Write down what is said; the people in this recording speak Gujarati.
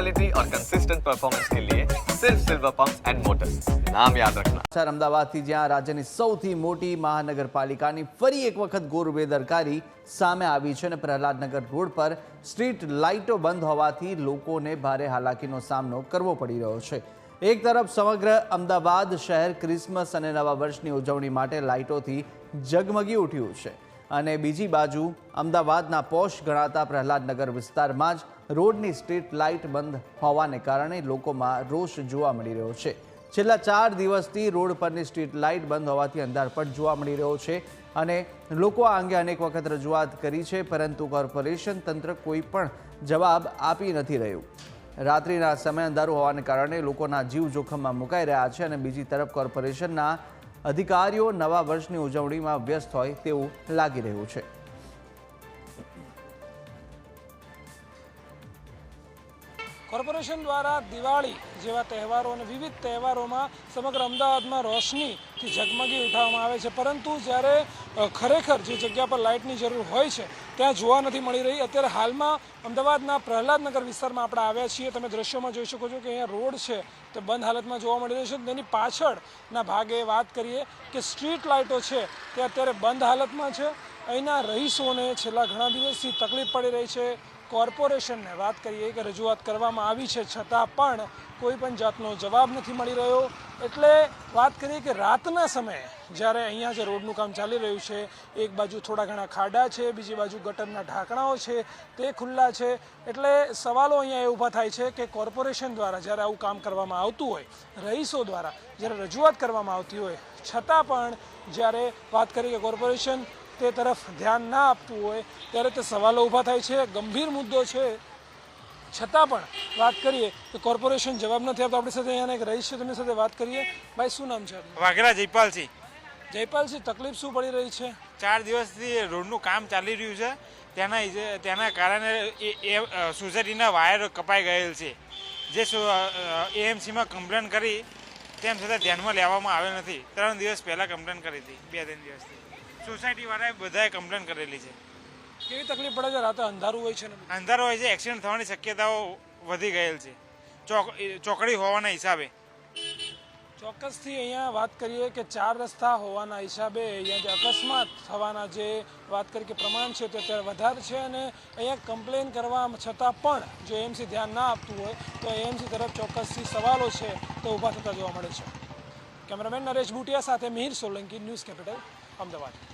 क्वालिटी और कंसिस्टेंट परफॉर्मेंस के लिए सिर्फ सिल्वर पंप एंड मोटर्स नाम याद रखना શહેર અમદાવાદથી જ્યાં રાજ્યની સૌથી મોટી મહાનગરપાલિકાની ફરી એક વખત ગોર બેદરકારી સામે આવી છે અને પ્રહલાદનગર રોડ પર સ્ટ્રીટ લાઇટો બંધ હોવાથી લોકોને ભારે હાલાકીનો સામનો કરવો પડી રહ્યો છે એક તરફ સમગ્ર અમદાવાદ શહેર ક્રિસમસ અને નવા વર્ષની ઉજવણી માટે લાઇટોથી જગમગી ઉઠ્યું છે અને બીજી બાજુ અમદાવાદના પોશ ગણાતા પ્રહલાદનગર વિસ્તારમાં જ રોડની સ્ટ્રીટ લાઇટ બંધ હોવાને કારણે લોકોમાં રોષ જોવા મળી રહ્યો છે. છેલ્લા ચાર દિવસથી રોડ પરની સ્ટ્રીટ લાઇટ બંધ હોવાથી અંધારપટ જોવા મળી રહ્યો છે અને લોકો આ અંગે અનેક વખત રજૂઆત કરી છે, પરંતુ કોર્પોરેશન તંત્ર કોઈ પણ જવાબ આપી નથી રહ્યું. રાત્રિના સમય અંધારું હોવાને કારણે લોકોના જીવ જોખમમાં મુકાઈ રહ્યા છે અને બીજી તરફ કોર્પોરેશનના અધિકારીઓ નવા વર્ષની ઉજવણીમાં વ્યસ્ત હોય તેવું લાગી રહ્યું છે. કોર્પોરેશન દ્વારા દિવાળી જેવા તહેવારો અને વિવિધ તહેવારોમાં સમગ્ર અમદાવાદમાં રોશનીથી ઝગમગી ઉઠાવવામાં આવે છે. પરંતુ જ્યારે ખરેખર જે જગ્યા પર લાઇટની જરૂર હોય છે, ત્યાં જોવા નથી મળી રહી. અત્યારે હાલમાં અમદાવાદના પ્રહલાદનગર વિસ્તારમાં આપણે આવ્યા છીએ. તમે દ્રશ્યોમાં જોઈ શકો છો કે અહીંયા રોડ છે, તે બંધ હાલતમાં જોવા મળી રહ્યો છે. તેની પાછળના ભાગે વાત કરીએ કે સ્ટ્રીટ લાઇટો છે, તે અત્યારે બંધ હાલતમાં છે. અહીંના રહીશોને છેલ્લા ઘણા દિવસથી તકલીફ પડી રહી છે. કોર્પોરેશનને વાત કરીએ કે રજૂઆત કરવામાં આવી છે છતાં પણ કોઈ પણ જાતનો જવાબ નથી મળી રહ્યો. એટલે વાત કરીએ કે રાતના સમયે જ્યારે અહીંયા જે રોડનું કામ ચાલી રહ્યું છે, એક બાજુ થોડા ઘણા ખાડા છે, બીજી બાજુ ગટરના ઢાંકણાઓ છે, તે ખુલ્લા છે. એટલે સવાલો અહીંયા એ ઊભા થાય છે કે કોર્પોરેશન દ્વારા જ્યારે આવું કામ કરવામાં આવતું હોય, રહીશો દ્વારા જ્યારે રજૂઆત કરવામાં આવતી હોય, છતાં પણ જ્યારે વાત કરીએ કે કોર્પોરેશન તે તરફ ધ્યાન ના આપતું હોય ત્યારે તે સવાલો ઊભા થાય છે ગંભીર મુદ્દો છે. છતાં પણ વાત કરીએ તો કોર્પોરેશન જવાબ નથી આપતો. આપણી સાથે અહીંયા એક રહીશ છે તેમની સાથે વાત કરીએ. ભાઈ શું નામ છે વાઘરા જયપાલસિંહ. જયપાલસિંહ તકલીફ શું પડી રહી છે? ચાર દિવસથી રોડનું કામ ચાલી રહ્યું છે. તેના તેના કારણે એ સોસાયટીના વાયર કપાઈ ગયેલ છે. જે એએમસીમાં કમ્પ્લેન કરી તેમ છતાં ધ્યાનમાં લેવામાં આવેલ નથી. ત્રણ દિવસ પહેલાં કમ્પ્લેન કરી હતી બે ત્રણ દિવસથી. સોસાયટીવાળાએ બધાએ કમ્પ્લેન કરેલી છે. કેવી તકલીફ પડે છે? રાતે અંધારું હોય છે ને. અંધારો હોય છે એક્સિડન્ટ થવાની શક્યતાઓ વધી ગયેલ છે. ચોક ચોકડી હોવાના હિસાબે. ચોક્કસથી અહીંયા વાત કરીએ કે ચાર રસ્તા હોવાના હિસાબે અહીંયા જે અકસ્માત થવાના જે વાત કરીએ કે પ્રમાણ છે તે અત્યારે વધારે છે અને અહીંયા કમ્પ્લેન કરવા છતાં પણ જો એમસી ધ્યાન ના આપતું હોય તો એમસી તરફ ચોક્કસથી સવાલો છે તે ઊભા થતા જોવા મળે છે. કેમેરામેન નરેશ બુટિયા સાથે મિહિર સોલંકી, ન્યૂઝ કેપિટલ, અમદાવાદ.